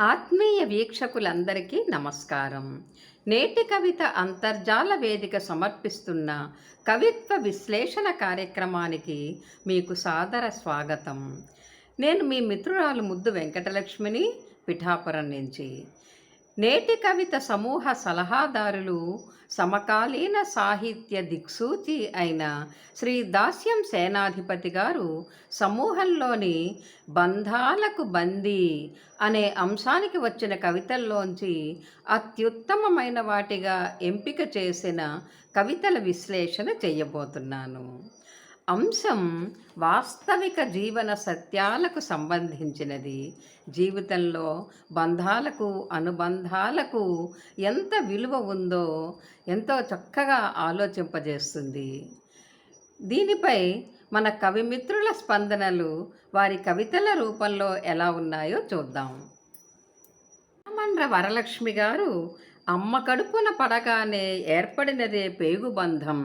ఆత్మీయ వీక్షకులందరికీ నమస్కారం. నేటి కవిత అంతర్జాల వేదిక సమర్పిస్తున్న కవిత్వ విశ్లేషణ కార్యక్రమానికి మీకు సాదర స్వాగతం. నేను మీ మిత్రురాలు ముద్దు వెంకటలక్ష్మిని పిఠాపురం నుంచి. నేటి కవిత సమూహ సలహాదారులు సమకాలీన సాహిత్య దిక్సూచి అయిన శ్రీ దాస్యం సేనాధిపతి గారు సమూహంలోని బంధాలకు బందీ అనే అంశానికి వచ్చిన కవితల్లోంచి అత్యుత్తమమైన వాటిగా ఎంపిక చేసిన కవితల విశ్లేషణ చేయబోతున్నాను. అంశం వాస్తవిక జీవన సత్యాలకు సంబంధించినది. జీవితంలో బంధాలకు అనుబంధాలకు ఎంత విలువ ఉందో ఎంతో చక్కగా ఆలోచింపజేస్తుంది. దీనిపై మన కవిమిత్రుల స్పందనలు వారి కవితల రూపంలో ఎలా ఉన్నాయో చూద్దాం. రామండ్ర వరలక్ష్మి గారు అమ్మ కడుపున పడగానే ఏర్పడినదే పేగుబంధం.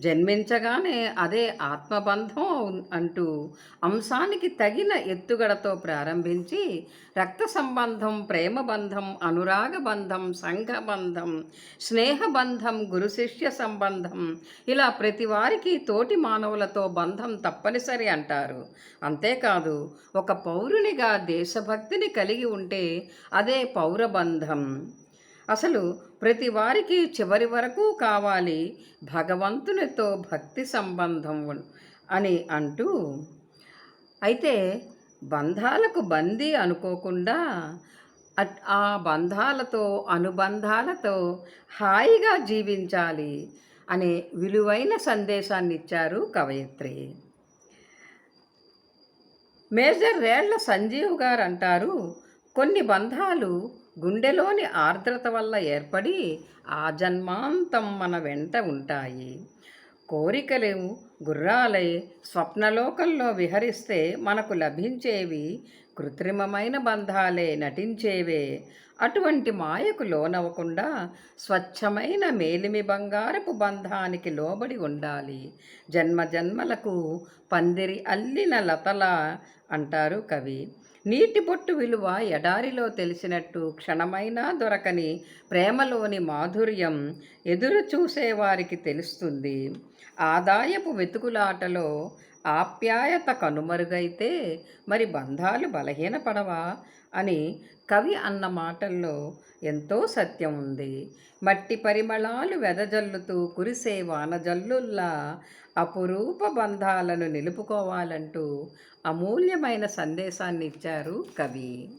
జన్మించగానే అదే ఆత్మబంధం అంటూ అంశానికి తగిన ఎత్తుగడతో ప్రారంభించి రక్త సంబంధం ప్రేమ బంధం అనురాగ బంధం సంఘబంధం స్నేహబంధం గురు శిష్య సంబంధం ఇలా ప్రతి వారికి తోటి మానవులతో బంధం తప్పనిసరి అంటారు. అంతేకాదు ఒక పౌరునిగా దేశభక్తిని కలిగి ఉంటే అదే పౌరబంధం. అసలు ప్రతి వారికి చివరి వరకు కావాలి భగవంతునితో భక్తి సంబంధం అని అంటూ అయితే బంధాలకు బందీ అనుకోకుండా ఆ బంధాలతో అనుబంధాలతో హాయిగా జీవించాలి అనే విలువైన సందేశాన్ని ఇచ్చారు కవయిత్రి. మేజర్ రేళ్ళ సంజీవ్ గారు అంటారు కొన్ని బంధాలు గుండెలోని ఆర్ద్రత వల్ల ఏర్పడి ఆ జన్మాంతం మన వెంట ఉంటాయి. కోరికలు గుర్రాలై స్వప్నలోకంలో విహరిస్తే మనకు లభించేవి కృత్రిమమైన బంధాలే నటించేవే. అటువంటి మాయకు లోనవ్వకుండా స్వచ్ఛమైన మేలిమి బంగారపు బంధానికి లోబడి ఉండాలి. జన్మ జన్మలకు పందిరి అల్లిన లతల అంటారు కవి. నీటి పొట్టు విలువ ఎడారిలో తెలిసినట్టు క్షణమైనా దొరకని ప్రేమలోని మాధుర్యం ఎదురు చూసేవారికి తెలుస్తుంది. ఆదాయపు వెతుకులాటలో ఆప్యాయత కనుమరుగైతే మరి బంధాలు బలహీనపడవా? అని కవి అన్న మాటల్లో ఎంతో సత్యం ఉంది. మట్టి పరిమళాలు వెదజల్లుతూ కురిసే వానజల్లుల్లా అపురూప బంధాలను నిలుపుకోవాలంటూ అమూల్యమైన సందేశాన్ని ఇచ్చారు కవి.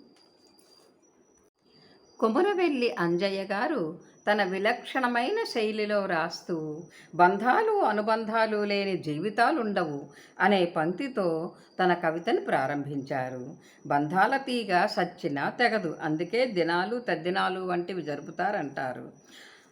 కుమరవెల్లి అంజయ్య గారు తన విలక్షణమైన శైలిలో రాస్తూ బంధాలు అనుబంధాలు లేని జీవితాలుండవు అనే పంక్తితో తన కవితను ప్రారంభించారు. బంధాల తీగ సచ్చినా తెగదు అందుకే దినాలు తద్దినాలు వంటివి జరుపుతారంటారు.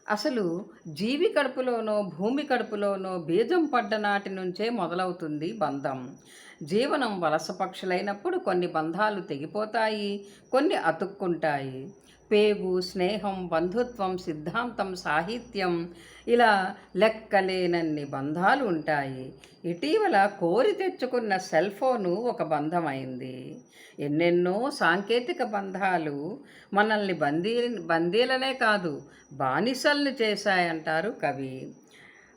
అసలు జీవి కడుపులోనో భూమి కడుపులోనో బీజం పడ్డ నాటి నుంచే మొదలవుతుంది బంధం. జీవనం వలస పక్షులైనప్పుడు కొన్ని బంధాలు తెగిపోతాయి కొన్ని అతుక్కుంటాయి. పేగు స్నేహం బంధుత్వం సిద్ధాంతం సాహిత్యం ఇలా లెక్కలేనన్ని బంధాలు ఉంటాయి. ఇటీవల కోరి తెచ్చుకున్న సెల్ ఫోను ఒక బంధమైంది. ఎన్నెన్నో సాంకేతిక బంధాలు మనల్ని బందీ బందీలనే కాదు బానిసల్ని చేశాయంటారు కవి.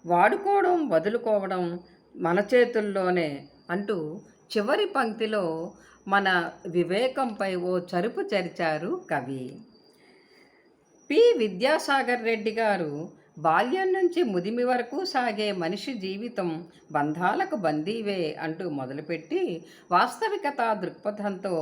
వాడుకోవడం వదులుకోవడం మన చేతుల్లోనే అంటూ చివరి పంక్తిలో మన వివేకంపై ఓ చరుపు చరిచారు కవి. పి. విద్యాసాగర్ రెడ్డి గారు బాల్యం నుంచి ముదిమి వరకు సాగే మనిషి జీవితం బంధాలకు బందీవే అంటూ మొదలుపెట్టి వాస్తవికత దృక్పథంతో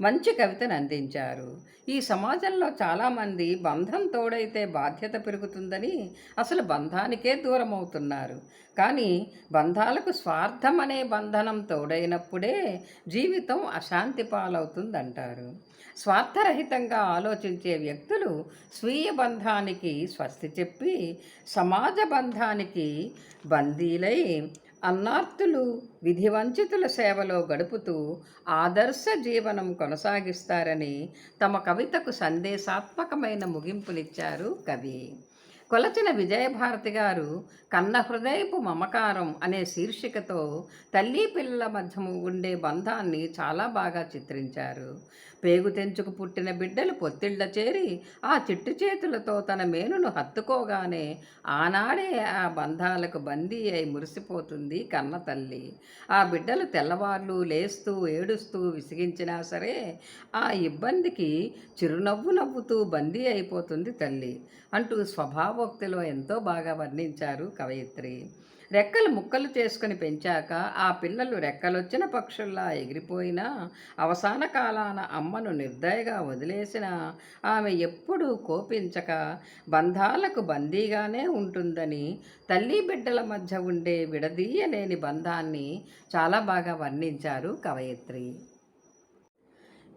మంచి కవితను అందించారు. ఈ సమాజంలో చాలామంది బంధం తోడైతే బాధ్యత పెరుగుతుందని అసలు బంధానికే దూరం అవుతున్నారు కానీ బంధాలకు స్వార్థం అనే బంధనం తోడైనప్పుడే జీవితం అశాంతి పాలవుతుందంటారు. స్వార్థరహితంగా ఆలోచించే వ్యక్తులు స్వీయ బంధానికి స్వస్తి చెప్పి సమాజ బంధానికి బందీలై అన్నార్తులు విధివంచితుల సేవలో గడుపుతూ ఆదర్శ జీవనం కొనసాగిస్తారని తమ కవితకు సందేశాత్మకమైన ముగింపునిచ్చారు కవి. కొలచిన విజయభారతి గారు కన్న హృదయపు మమకారం అనే శీర్షికతో తల్లి పిల్లల మధ్య ఉండే బంధాన్ని చాలా బాగా చిత్రించారు. పేగు తెంచుకు పుట్టిన బిడ్డలు పొత్తిళ్ళ చేరి ఆ చిట్టు చేతులతో తన మేనును హత్తుకోగానే ఆనాడే ఆ బంధాలకు బందీ అయి మురిసిపోతుంది కన్న తల్లి. ఆ బిడ్డలు తెల్లవార్లు లేస్తూ ఏడుస్తూ విసిగించినా సరే ఆ ఇబ్బందికి చిరునవ్వు నవ్వుతూ బందీ అయిపోతుంది తల్లి అంటూ స్వభావోక్తిలో ఎంతో బాగా వర్ణించారు కవయిత్రి. రెక్కలు ముక్కలు చేసుకుని పెంచాక ఆ పిల్లలు రెక్కలొచ్చిన పక్షుల్లా ఎగిరిపోయినా అవసాన కాలాన అమ్మను నిర్దయగా వదిలేసిన ఆమె ఎప్పుడూ కోపించక బంధాలకు బందీగానే ఉంటుందని తల్లి బిడ్డల మధ్య ఉండే విడదీయలేని బంధాన్ని చాలా బాగా వర్ణించారు కవయిత్రి.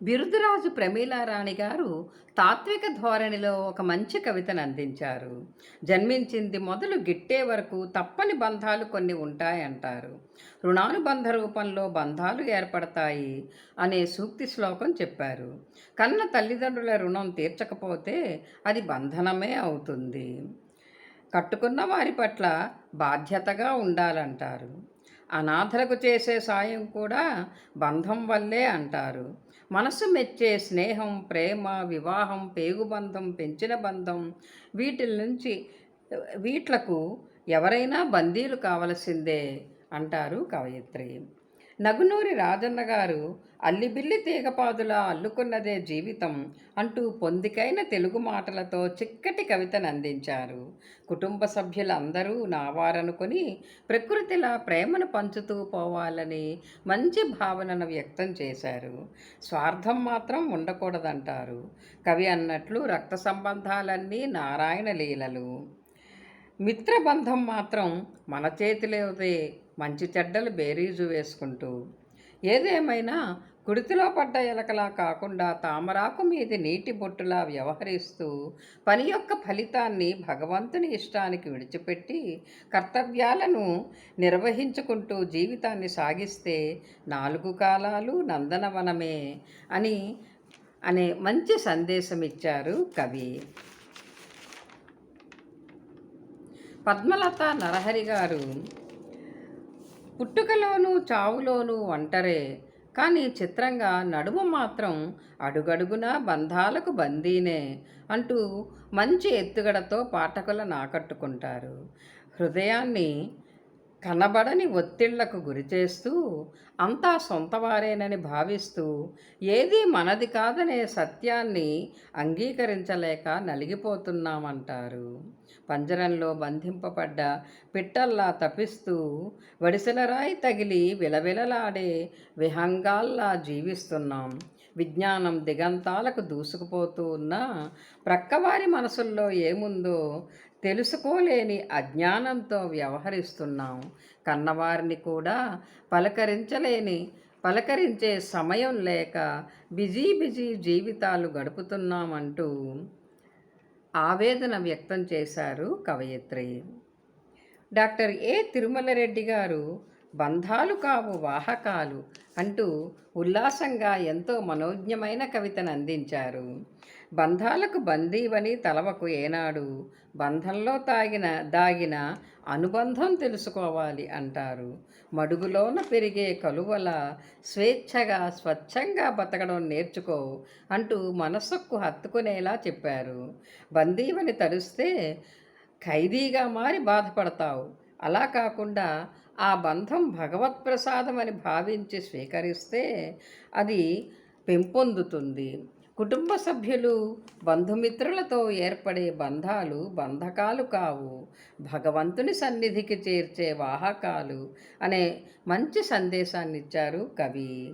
బిరుదురాజు ప్రమీలారాణి గారు తాత్విక ధోరణిలో ఒక మంచి కవితను అందించారు. జన్మించింది మొదలు గిట్టే వరకు తప్పని బంధాలు కొన్ని ఉంటాయంటారు. రుణానుబంధ రూపంలో బంధాలు ఏర్పడతాయి అనే సూక్తి శ్లోకం చెప్పారు. కన్న తల్లిదండ్రుల రుణం తీర్చకపోతే అది బంధనమే అవుతుంది. కట్టుకున్న వారి పట్ల బాధ్యతగా ఉండాలంటారు. అనాథలకు చేసే సాయం కూడా బంధం వల్లే అంటారు. మనసు మెచ్చే స్నేహం ప్రేమ వివాహం పేగుబంధం పెంచిన బంధం వీటి నుంచి వీట్లకు ఎవరైనా బందీలు కావలసిందే అంటారు కవయిత్రి. నగునూరి రాజన్న గారు అల్లిబిల్లి తీగపాదులా అల్లుకున్నదే జీవితం అంటూ పొందికైన తెలుగు మాటలతో చిక్కటి కవితను అందించారు. కుటుంబ సభ్యులందరూ నావారనుకొని ప్రకృతిలా ప్రేమను పంచుతూ పోవాలని మంచి భావనను వ్యక్తం చేశారు. స్వార్థం మాత్రం ఉండకూడదంటారు. కవి అన్నట్లు రక్త సంబంధాలన్నీ నారాయణ లీలలు. మిత్రబంధం మాత్రం మన చేతిలోదే మంచి చెడ్డలు బేరీజు వేసుకుంటూ. ఏదేమైనా గుడితిలో పడ్డ ఎలకలా కాకుండా తామరాకు మీది నీటి బొట్టులా వ్యవహరిస్తూ పని యొక్క ఫలితాన్ని భగవంతుని ఇష్టానికి విడిచిపెట్టి కర్తవ్యాలను నిర్వహించుకుంటూ జీవితాన్ని సాగిస్తే నాలుగు కాలాలు నందనవనమే అని అనే మంచి సందేశం ఇచ్చారు కవి. పద్మలత నరహరి గారు పుట్టుకలోనూ చావులోనూ ఒంటరే కానీ చిత్రంగా నడుము మాత్రం అడుగడుగునా బంధాలకు బందీనే అంటూ మంచి ఎత్తుగడతో పాఠకులను నాకట్టుకుంటారు. హృదయాన్ని కనబడని ఒత్తిళ్ళకు గురిచేస్తూ అంతా సొంతవారేనని భావిస్తూ ఏది మనది కాదనే సత్యాన్ని అంగీకరించలేక నలిగిపోతున్నామంటారు. పంజరంలో బంధింపబడ్డ పిట్టల్లా తపిస్తూ వడిసెలరాయి తగిలి విలవిలలాడే విహంగాల్లా జీవిస్తున్నాం. విజ్ఞానం దిగంతాలకు దూసుకుపోతూ ఉన్న ప్రక్కవారి మనసుల్లో ఏముందో తెలుసుకోలేని అజ్ఞానంతో వ్యవహరిస్తున్నాం. కన్నవారిని కూడా పలకరించలేని పలకరించే సమయం లేక బిజీ బిజీ జీవితాలు గడుపుతున్నామంటూ ఆవేదన వ్యక్తం చేశారు కవయిత్రి. డాక్టర్ ఏ తిరుమలరెడ్డి గారు బంధాలు కావు వాహకాలు అంటూ ఉల్లాసంగా ఎంతో మనోజ్ఞమైన కవితను అందించారు. బంధాలకు బందీవని తలవకు ఏనాడు బంధంలో తాగిన దాగిన అనుబంధం తెలుసుకోవాలి అంటారు. మడుగులోన పెరిగే కలువల స్వేచ్ఛగా స్వచ్ఛంగా బతకడం నేర్చుకో అంటూ మనస్సుకు హత్తుకునేలా చెప్పారు. బందీవని తరుస్తే ఖైదీగా మారి బాధపడతావు. అలా కాకుండా ఆ బంధం భగవత్ప్రసాదం అని భావించి స్వీకరిస్తే అది పెంపొందుతుంది. కుటుంబ సభ్యులు బంధుమిత్రులతో ఏర్పడే బంధాలు బంధకాలు కావు. భగవంతుని సన్నిధికి చేర్చే వాహకాలు అనే మంచి సందేశాన్ని ఇచ్చారు కవి.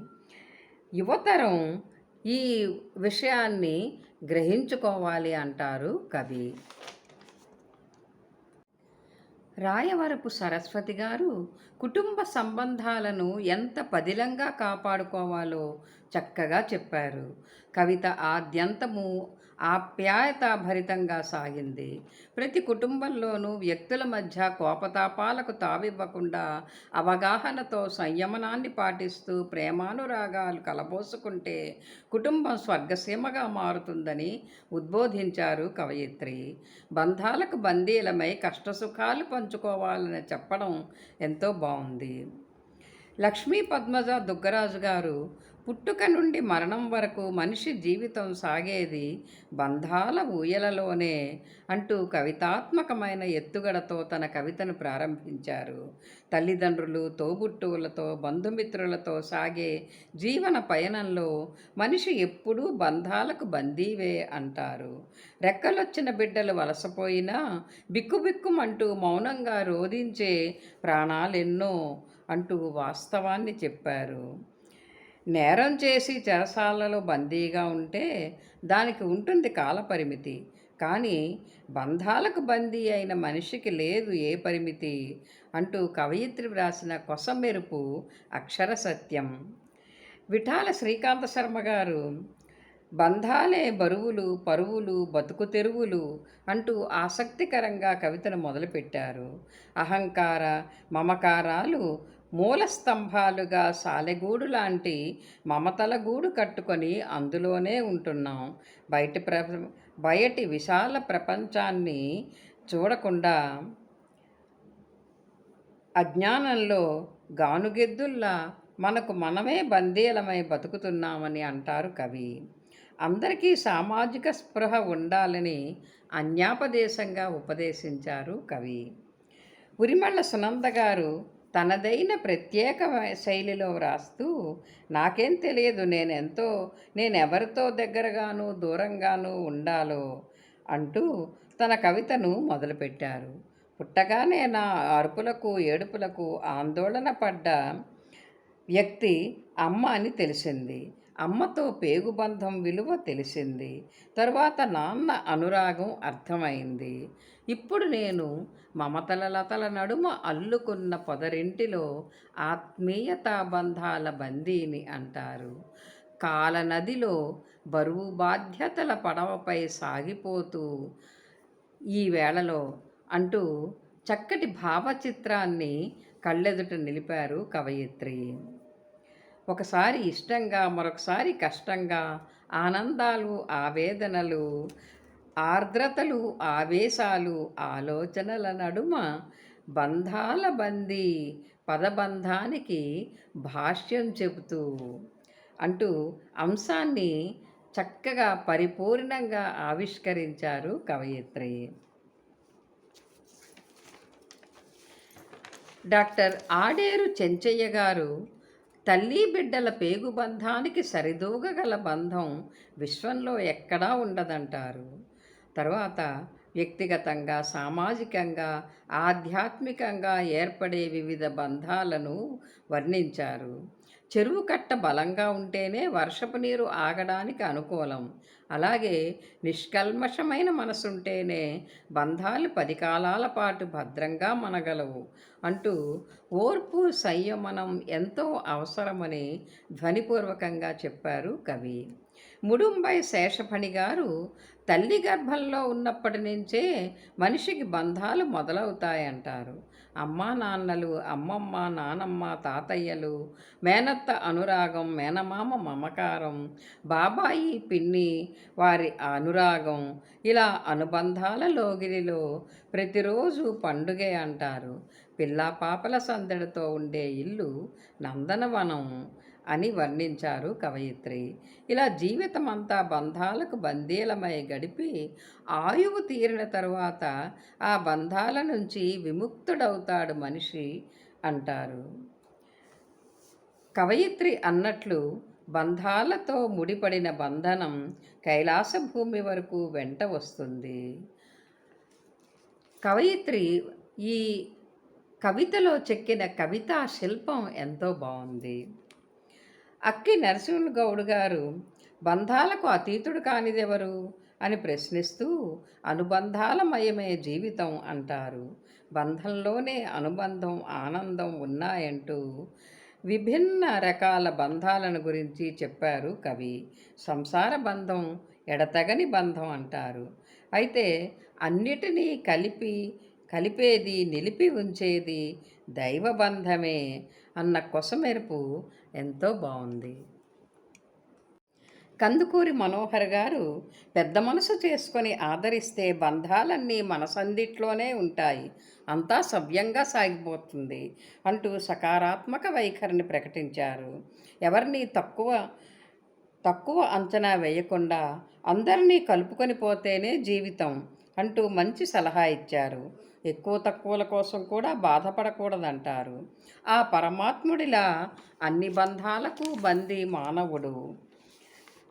యువతరం ఈ విషయాన్ని గ్రహించుకోవాలి అంటారు కవి. రాయవరపు సరస్వతి గారు కుటుంబ సంబంధాలను ఎంత పదిలంగా కాపాడుకోవాలో చక్కగా చెప్పారు. కవిత ఆద్యంతము ఆప్యాయతాభరితంగా సాగింది. ప్రతి కుటుంబంలోనూ వ్యక్తుల మధ్య కోపతాపాలకు తావివ్వకుండా అవగాహనతో సంయమనాన్ని పాటిస్తూ ప్రేమానురాగాలు కలబోసుకుంటే కుటుంబం స్వర్గసీమగా మారుతుందని ఉద్బోధించారు కవయిత్రి. బంధాలకు బందీలమై కష్టసుఖాలు పంచుకోవాలని చెప్పడం ఎంతో బాగుంది లక్ష్మీ పద్మజ దుగ్గరాజు గారు పుట్టుక నుండి మరణం వరకు మనిషి జీవితం సాగేది బంధాల ఊయలలోనే అంటూ కవితాత్మకమైన ఎత్తుగడతో తన కవితను ప్రారంభించారు. తల్లిదండ్రులు తోబుట్టువులతో బంధుమిత్రులతో సాగే జీవన పయనంలో మనిషి ఎప్పుడూ బంధాలకు బందీవే అంటారు. రెక్కలొచ్చిన బిడ్డలు వలసపోయినా బిక్కుబిక్కుమంటూ మౌనంగా రోధించే ప్రాణాలెన్నో అంటూ వాస్తవాన్ని చెప్పారు. నేరం చేసి చెరసాలలో బందీగా ఉంటే దానికి ఉంటుంది కాలపరిమితి కానీ బంధాలకు బందీ అయిన మనిషికి లేదు ఏ పరిమితి? అంటూ కవయిత్రి వ్రాసిన కొసమెరుపు అక్షర సత్యం. విఠాల శ్రీకాంత శర్మ గారు బంధాలే బరువులు పరువులు బతుకు తెరువులు అంటూ ఆసక్తికరంగా కవితను మొదలుపెట్టారు. అహంకార మమకారాలు మూల స్తంభాలుగా సాలెగూడు లాంటి మమతల గూడు కట్టుకొని అందులోనే ఉంటున్నాం. బయట ప్ర బయటి విశాల ప్రపంచాన్ని చూడకుండా అజ్ఞానంలో గానుగెద్దుల్లా మనకు మనమే బందీలమై బతుకుతున్నామని అంటారు కవి. అందరికీ సామాజిక స్పృహ ఉండాలని అన్యాపదేశంగా ఉపదేశించారు కవి. ఉరిమళ్ళ సునంద గారు తనదైన ప్రత్యేక శైలిలో వ్రాస్తూ నాకేం తెలియదు నేనెంతో నేనెవరితో దగ్గరగాను దూరంగాను ఉండాలో అంటూ తన కవితను మొదలుపెట్టారు. పుట్టగానే నా అరుపులకు ఏడుపులకు ఆందోళన పడ్డ వ్యక్తి అమ్మ అని తెలిసింది. అమ్మతో పేగుబంధం విలువ తెలిసింది. తరువాత నాన్న అనురాగం అర్థమైంది. ఇప్పుడు నేను మమతల లతల నడుమ అల్లుకున్న పొదరింటిలో ఆత్మీయతా బంధాల బందీని అంటారు. కాలనదిలో బరువు బాధ్యతల పడవపై సాగిపోతూ ఈ వేళలో అంటూ చక్కటి భావచిత్రాన్ని కళ్ళెదుట నిలిపారు కవయిత్రి. ఒకసారి ఇష్టంగా మరొకసారి కష్టంగా ఆనందాలు ఆవేదనలు ఆర్ద్రతలు ఆవేశాలు ఆలోచనల నడుమ బంధాల బందీ పదబంధానికి భాష్యం చెబుతూ అంటూ అంశాన్ని చక్కగా పరిపూర్ణంగా ఆవిష్కరించారు కవయిత్రి. డాక్టర్ ఆడేరు చెంచయ్య గారు తల్లి బిడ్డల పేగుబంధానికి సరిదూగగల బంధం విశ్వంలో ఎక్కడా ఉండదంటారు. తర్వాత వ్యక్తిగతంగా సామాజికంగా ఆధ్యాత్మికంగా ఏర్పడే వివిధ బంధాలను వర్ణించారు. చెరువు కట్ట బలంగా ఉంటేనే వర్షపు నీరు ఆగడానికి అనుకూలం. అలాగే నిష్కల్మషమైన మనసుంటేనే బంధాలు పది కాలాల పాటు భద్రంగా మనగలవు అంటూ ఓర్పు సంయమనం ఎంతో అవసరమని ధ్వనిపూర్వకంగా చెప్పారు కవి. ముడుంబై శేషఫణి గారు తల్లి గర్భంలో ఉన్నప్పటి నుంచే మనిషికి బంధాలు మొదలవుతాయంటారు. అమ్మా నాన్నలు అమ్మమ్మ నానమ్మ తాతయ్యలు మేనత్త అనురాగం మేనమామ మమకారం బాబాయి పిన్ని వారి అనురాగం ఇలా అనుబంధాల లోగిలిలో ప్రతిరోజు పండుగే అంటారు. పిల్లా పాపల సందడితో ఉండే ఇల్లు నందనవనం అని వర్ణించారు కవయిత్రి. ఇలా జీవితం అంతా బంధాలకు బందీలమై గడిపి ఆయువు తీరిన తరువాత ఆ బంధాల నుంచి విముక్తుడవుతాడు మనిషి అంటారు. కవయిత్రి అన్నట్లు బంధాలతో ముడిపడిన బంధనం కైలాస భూమి వరకు వెంట వస్తుంది. కవయిత్రి ఈ కవితలో చెక్కిన కవితా శిల్పం ఎంతో బాగుంది అక్కి నరసింహ గౌడ్ గారు బంధాలకు అతీతుడు కానిదెవరు? అని ప్రశ్నిస్తూ అనుబంధాలమయమే జీవితం అంటారు. బంధంలోనే అనుబంధం ఆనందం ఉన్నాయంటూ విభిన్న రకాల బంధాలను గురించి చెప్పారు కవి. సంసార బంధం ఎడతగని బంధం అంటారు. అయితే అన్నిటినీ కలిపి కలిపేది నిలిపి ఉంచేది దైవబంధమే అన్న కొసమెరుపు ఎంతో బాగుంది కందుకూరి మనోహర్ గారు పెద్ద మనసు చేసుకొని ఆదరిస్తే బంధాలన్నీ మనసందిట్లోనే ఉంటాయి. అంతా సవ్యంగా సాగిపోతుంది అంటూ సకారాత్మక వైఖరిని ప్రకటించారు. ఎవరిని తక్కువ తక్కువ అంచనా వేయకుండా అందరినీ కలుపుకొని పోతేనే జీవితం అంటూ మంచి సలహా ఇచ్చారు. ఎక్కువ తక్కువల కోసం కూడా బాధపడకూడదంటారు. ఆ పరమాత్ముడిలా అన్ని బంధాలకు బందీ మానవుడు.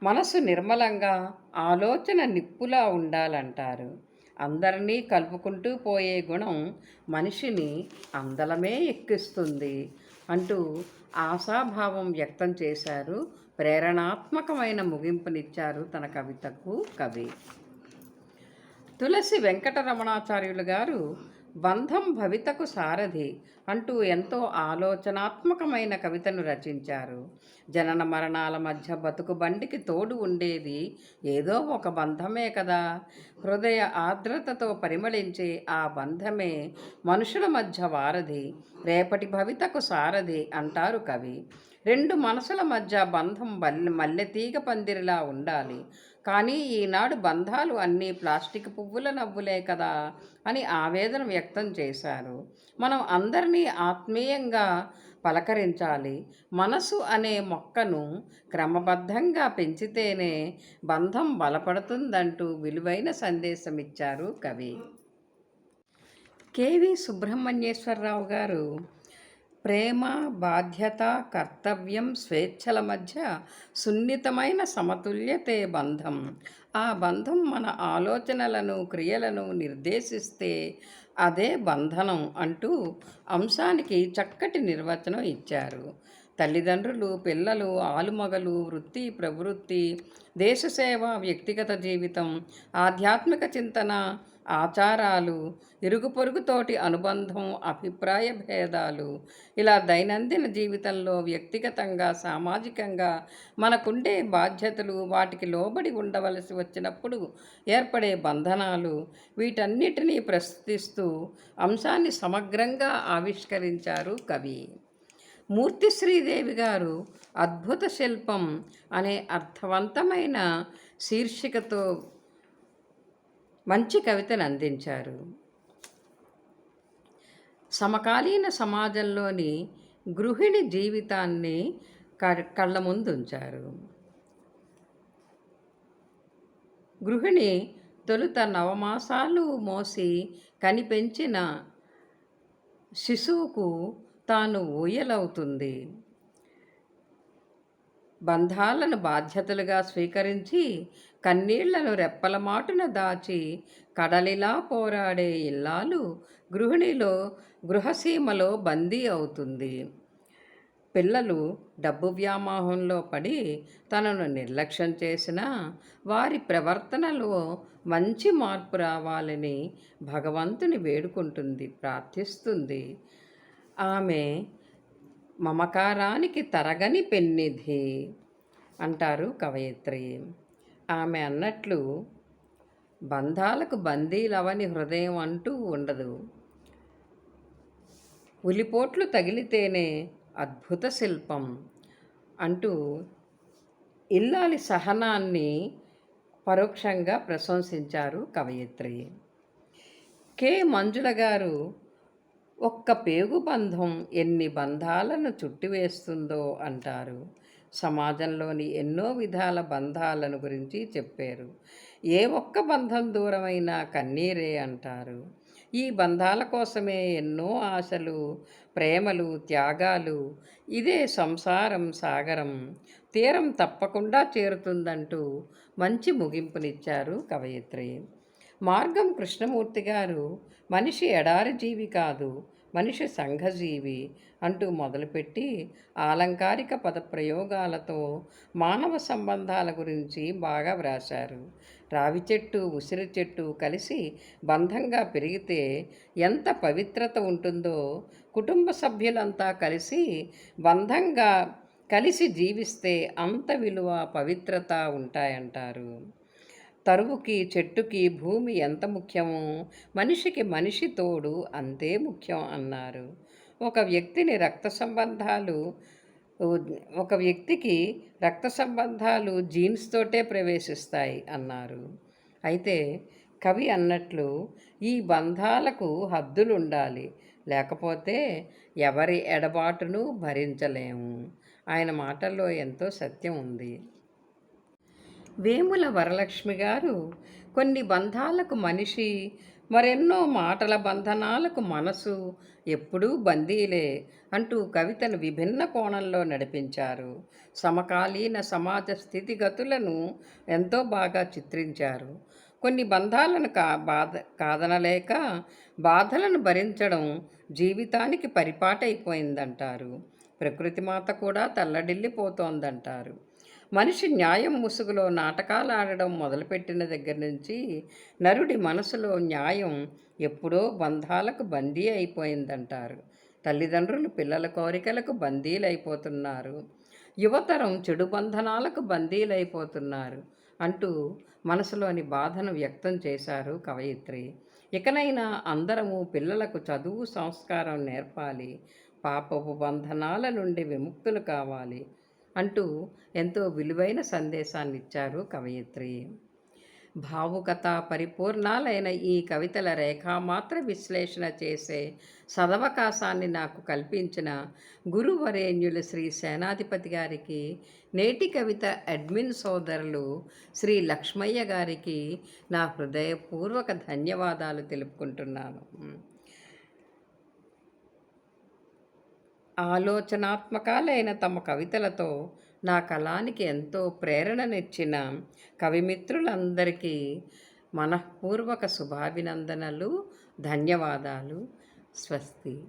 మనసు నిర్మలంగా ఆలోచన నిప్పులా ఉండాలంటారు. అందరినీ కలుపుకుంటూ పోయే గుణం మనిషిని అందలమే ఎక్కిస్తుంది అంటూ ఆశాభావం వ్యక్తం చేశారు ప్రేరణాత్మకమైన ముగింపునిచ్చారు తన కవితకు కవి. తులసి వెంకటరమణాచార్యులు గారు బంధం భవితకు సారథి అంటూ ఎంతో ఆలోచనాత్మకమైన కవితను రచించారు. జనన మరణాల మధ్య బతుకు బండికి తోడు ఉండేది ఏదో ఒక బంధమే కదా. హృదయ ఆర్ద్రతతో పరిమళించే ఆ బంధమే మనుషుల మధ్య వారధి రేపటి భవితకు సారథి అంటారు కవి. రెండు మనసుల మధ్య బంధం బల్ మల్లెతీగ పందిరిలా ఉండాలి. కానీ ఈనాడు బంధాలు అన్నీ ప్లాస్టిక్ పువ్వుల నవ్వులే కదా అని ఆవేదన వ్యక్తం చేశారు. మనం అందరినీ ఆత్మీయంగా పలకరించాలి. మనసు అనే మొక్కను క్రమబద్ధంగా పెంచితేనే బంధం బలపడుతుందంటూ విలువైన సందేశం ఇచ్చారు కవి. కేవి సుబ్రహ్మణ్యేశ్వరరావు గారు ప్రేమ బాధ్యత కర్తవ్యం స్వేచ్ఛల మధ్య సున్నితమైన సమతుల్యతే బంధం. ఆ బంధం మన ఆలోచనలను క్రియలను నిర్దేశిస్తే అదే బంధనం అంటూ అంశానికి చక్కటి నిర్వచనం ఇచ్చారు. తల్లిదండ్రులు పిల్లలు ఆలుమగలు వృత్తి ప్రవృత్తి దేశసేవ వ్యక్తిగత జీవితం ఆధ్యాత్మిక చింతన ఆచారాలు ఇరుగు పొరుగుతోటి అనుబంధం అభిప్రాయ భేదాలు ఇలా దైనందిన జీవితంలో వ్యక్తిగతంగా సామాజికంగా మనకుండే బాధ్యతలు వాటికి లోబడి ఉండవలసి వచ్చినప్పుడు ఏర్పడే బంధనాలు వీటన్నిటినీ ప్రస్తుతిస్తూ అంశాన్ని సమగ్రంగా ఆవిష్కరించారు కవి. మూర్తి శ్రీదేవి గారు అద్భుత శిల్పం అనే అర్థవంతమైన శీర్షికతో మంచి కవితను అందించారు. సమకాలీన సమాజంలోని గృహిణి జీవితాన్ని కళ్ళ ముందు ఉంచారు గృహిణి తొలుత నవమాసాలు మోసి కనిపెంచిన శిశువుకు తాను ఊయలవుతుంది. బంధాలను బాధ్యతలుగా స్వీకరించి కన్నీళ్ళను రెప్పల మాటున దాచి కడలిలా పోరాడే ఇల్లాలు గృహిణిలో గృహసీమలో బందీ అవుతుంది. పిల్లలు డబ్బు వ్యామోహంలో పడి తనను నిర్లక్ష్యం చేసినా వారి ప్రవర్తనలో మంచి మార్పు రావాలని భగవంతుని వేడుకుంటుంది ప్రార్థిస్తుంది. ఆమె మమకారానికి తరగని పెన్నిధి అంటారు కవయిత్రి. ఆమె అన్నట్లు బంధాలకు బందీలవని హృదయం అంటూ ఉండదు. ఉలిపోట్లు తగిలితేనే అద్భుత శిల్పం అంటూ ఇల్లాలి సహనాన్ని పరోక్షంగా ప్రశంసించారు కవయిత్రి. కె. మంజుల గారు ఒక్క పేగు బంధం ఎన్ని బంధాలను చుట్టివేస్తుందో అంటారు. సమాజంలోని ఎన్నో విధాల బంధాలను గురించి చెప్పారు. ఏ ఒక్క బంధం దూరమైనా కన్నీరే అంటారు. ఈ బంధాల కోసమే ఎన్నో ఆశలు ప్రేమలు త్యాగాలు. ఇదే సంసారం సాగరం. తీరం తప్పకుండా చేరుతుందంటూ మంచి ముగింపునిచ్చారు కవయిత్రి. మార్గం కృష్ణమూర్తి గారు మనిషి ఎడారి జీవి కాదు. మనిషి సంఘజీవి అంటూ మొదలుపెట్టి ఆలంకారిక పదప్రయోగాలతో మానవ సంబంధాల గురించి బాగా వ్రాశారు. రావి చెట్టు ఉసిరి చెట్టు కలిసి బంధంగా పెరిగితే ఎంత పవిత్రత ఉంటుందో కుటుంబ సభ్యులంతా కలిసి బంధంగా కలిసి జీవిస్తే అంత విలువ పవిత్రత ఉంటాయంటారు. తరువుకి చెట్టుకి భూమి ఎంత ముఖ్యమో మనిషికి మనిషి తోడు అంతే ముఖ్యం అన్నారు. ఒక వ్యక్తిని రక్త సంబంధాలు ఒక వ్యక్తికి రక్త సంబంధాలు జీన్స్ తోటే ప్రవేశిస్తాయి అన్నారు. అయితే కవి అన్నట్లు ఈ బంధాలకు హద్దులు ఉండాలి లేకపోతే ఎవరి ఎడబాటును భరించలేము. ఆయన మాటల్లో ఎంతో సత్యం ఉంది. వేముల వరలక్ష్మి గారు కొన్ని బంధాలకు మనిషి మరెన్నో మాటల బంధనాలకు మనసు ఎప్పుడూ బందీలే అంటూ కవితను విభిన్న కోణంలో నడిపించారు. సమకాలీన సమాజ స్థితిగతులను ఎంతో బాగా చిత్రించారు. కొన్ని బంధాలను కా బాధ కాదనలేక బాధలను భరించడం జీవితానికి పరిపాటైపోయిందంటారు. ప్రకృతి మాత కూడా తల్లడిల్లిపోతోందంటారు. మనిషి న్యాయం ముసుగులో నాటకాలు ఆడడం మొదలుపెట్టిన దగ్గర నుంచి నరుడి మనసులో న్యాయం ఎప్పుడో బంధాలకు బందీ అయిపోయిందంటారు. తల్లిదండ్రులు పిల్లల కోరికలకు బందీలైపోతున్నారు. యువతరం చెడు బంధనాలకు బందీలైపోతున్నారు అంటూ మనసులోని బాధను వ్యక్తం చేశారు కవయిత్రి. ఇకనైనా అందరము పిల్లలకు చదువు సంస్కారం నేర్పాలి. పాపపు బంధనాల నుండి విముక్తులు కావాలి. అంటూ ఎంతో విలువైన సందేశాన్ని ఇచ్చారు కవయిత్రి. భావుకత పరిపూర్ణాలైన ఈ కవితల రేఖామాత్ర విశ్లేషణ చేసే సదవకాశాన్ని నాకు కల్పించిన గురువరేణ్యులు శ్రీ సేనాధిపతి గారికి నేటి కవిత అడ్మిన్ సోదరులు శ్రీ లక్ష్మయ్య గారికి నా హృదయపూర్వక ధన్యవాదాలు తెలుపుకుంటున్నాను. ఆలోచనాత్మకాలైన తమ కవితలతో నా కళానికి ఎంతో ప్రేరణనిచ్చిన కవిమిత్రులందరికీ మనఃపూర్వక శుభాభినందనలు ధన్యవాదాలు. స్వస్తి.